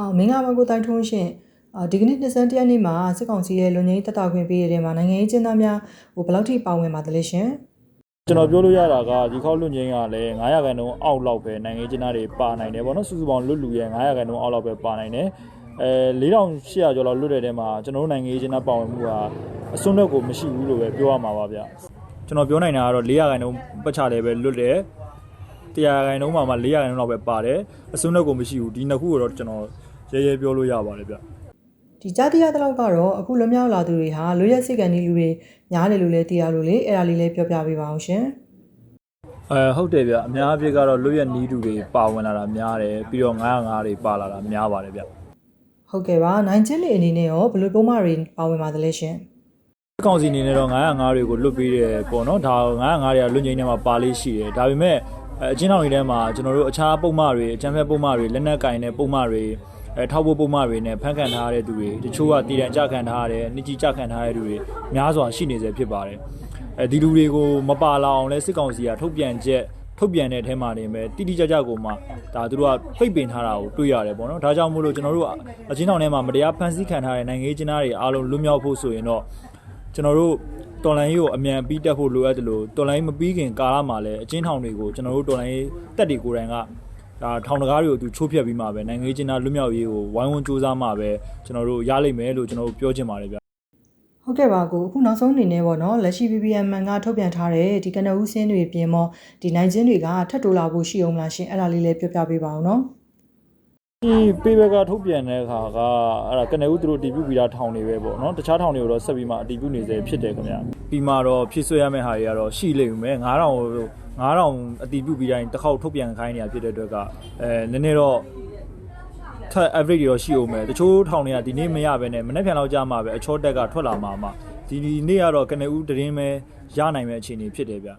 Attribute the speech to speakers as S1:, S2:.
S1: အော်မင်္ဂလာပါကိုတိုင်းထွန်းရှင်အာဒီကနေ့နှစ်စန်းတရက်နေ့မှာစစ်ကောင်စီရဲ့လူငင်းတက်တာခွင့်ပေးရတဲ့မှာနိုင်ငံရေးကျင်းသားများဟိုဘယ်လောက်ထိပါဝင်ပါသလဲရှင်
S2: ကျွန်တော်ပြောလို့ရတာကဒီခေါက်လွတ်ငင်းကလည်း900ခန်းတုံးအောက်လောက်ပဲနိုင်ငံရေးကျင်းသားတွေပါနိုင်တယ်ဗောနော်စုစုပေါင်းလွတ်လူရဲ့900ခန်းတုံးအောက်လောက်ပဲပါနိုင်တယ်အဲ4800ကျော်လောက်လွတ်တဲ့တဲမှာကျွန်တော်တို့နိုင်ငံရေးကျင်းသားပါဝင်မှုဟာအစွန်းတော့ကိုမရှိဘူးလို့ပဲပြောရမှာပါဗျကျွန်တော်ပြောနိုင်တာကတော့400ခန်းတုံးပတ်ချတယ်ပဲလွတ်တယ် 100ခန်းတုံးမှာမှ400ခန်းတုံးလောက်ပဲပါတယ်အစွန်းတော့ကိုမရှိဘူးဒီနှစ်ခုကိုတော့ကျွန်တော်ရဲရဲပြောလို့ရပါတယ်ဗျ
S1: ဒီကြားတရားတစ်လောက်ကတော့အခုလွန်မြောက်လာသူတွေဟာလွရက်စိတ်ကန်ဒီလူတွေညားတယ်လို့လည်းသိရလို့လေအဲ့ဒါလေးလည်းပြောပြပေးပါအောင်ရှင်
S2: အဲဟုတ်တယ်ဗျအများအပြားကတော့လွတ်ရနီးတူတွေပါဝင်လာတာများတယ်ပြီးတော့905တွေပါလာတာများပါတယ်ဗျ
S1: ဟုတ်ကဲ့ပါနိုင်ချင်းတွေအနေနဲ့ရောဘယ်လိုပုံမှန်တွေပါဝင်ပါသလဲရှင်
S2: အကောင်စီအနေနဲ့တော့905တွေကိုလွတ်ပေးတယ်ပေါ့နော်ဒါ905တွေကလွတ်ငိမ့်ထဲမှာပါလေးရှိတယ်ဒါပေမဲ့ အဲအချင်းတော်တွေထဲမှာကျွန်တော်တို့အခြားပုံမှန်တွေအချမ်းဖက်ပုံမှန်တွေလက်နက်ကင်တဲ့ပုံမှန်တွေအဲထောက်ဖို့ပုံမှန်တွေနဲ့ဖန်ခံထားရတဲ့သူတွေတချို့ကတည်တံကြခံထားရတယ်နှစ်ကြီးကြခံထားရတဲ့သူတွေများစွာရှိနေစေဖြစ်ပါတယ်အဲဒီလူတွေကိုမပါလာအောင်လဲစစ်ကောင်စီကထုတ်ပြန်ချက်ထုတ်ပြန်တဲ့အထဲမှာနေပဲတိတိကျကျကိုမှဒါသူတို့ကဖိတ်ပင်ထားတာကိုတွေ့ရတယ်ပေါ့နော်ဒါကြောင့်မို့လို့ကျွန်တော်တို့အချင်းတော်ထဲမှာမတရားဖန်ဆီးခံထားတဲ့နိုင်ငံရေးကျင်းသားတွေအားလုံးလွတ်မြောက်ဖို့ဆိုရင်တော့ကျွန်တော်တို့ တော်လိုင်းရေးကိုအမြန်ပြီးတက်ဖို့လိုအပ်တယ်လို့တော်လိုင်းမပြီးခင်ကာလမှာလည်းအချင်းထောင်တွေကိုကျွန်တော်တို့တော်လိုင်းရေးတက်တွေကိုယ်တိုင်ကဒါထောင်တကားတွေကိုသူချိုးဖျက်ပြီးမှပဲနိုင်ငံရေးကျင်းသားလွတ်မြောက်ရေးကိုဝိုင်းဝန်းစူးစမ်းမှပဲကျွန်တော်တို့ရလိမ့်မယ်လို့ကျွန်တော်တို့ပြောချင်ပါတယ်ဗျ
S1: ဟုတ်ကဲ့ပါကိုအခုနောက်ဆုံးအနေနဲ့ပေါ့နော်လက်ရှိ BBM ကထုတ်ပြန်ထားတဲ့ဒီကနဦးစင်းတွေပြင်မောဒီနိုင်ချင်းတွေကထပ်တိုးလာဖို့ရှိအောင်လားရှင်အဲ့ဒါလေးလည်းပြောပြပေးပါအောင်နော်
S2: ဒီပေဘကထုတ်ပြန်တဲ့အခါကအဲ့ဒါကနေဦးသူတို့အတီးပြုပြီးသားထောင်တွေပဲပေါ့နော်တခြားထောင်တွေကိုတော့ဆက်ပြီးမှအတီးပြုနေစေဖြစ်တယ်ခင်ဗျပြီးမှတော့ဖြည့်ဆွဲရမယ့်ဟာတွေကတော့ရှိလိမ့်မယ်9000 9000အတီးပြုပြီးတိုင်းတစ်ခေါက်ထုတ်ပြန်ခိုင်းနေတာဖြစ်တဲ့အတွက်ကအဲနည်းနည်းတော့ထက် average တွေတော့ရှိအောင်မယ်တချို့ထောင်တွေကဒီနေ့မရဘဲနဲ့မနေ့ပြန်လောက်ကြာမှပဲအချောတက်ကထွက်လာမှာမှဒီဒီနေ့ကတော့ကနေဦးတရင်ပဲရနိုင်မဲ့အခြေအနေဖြစ်တယ်ဗျ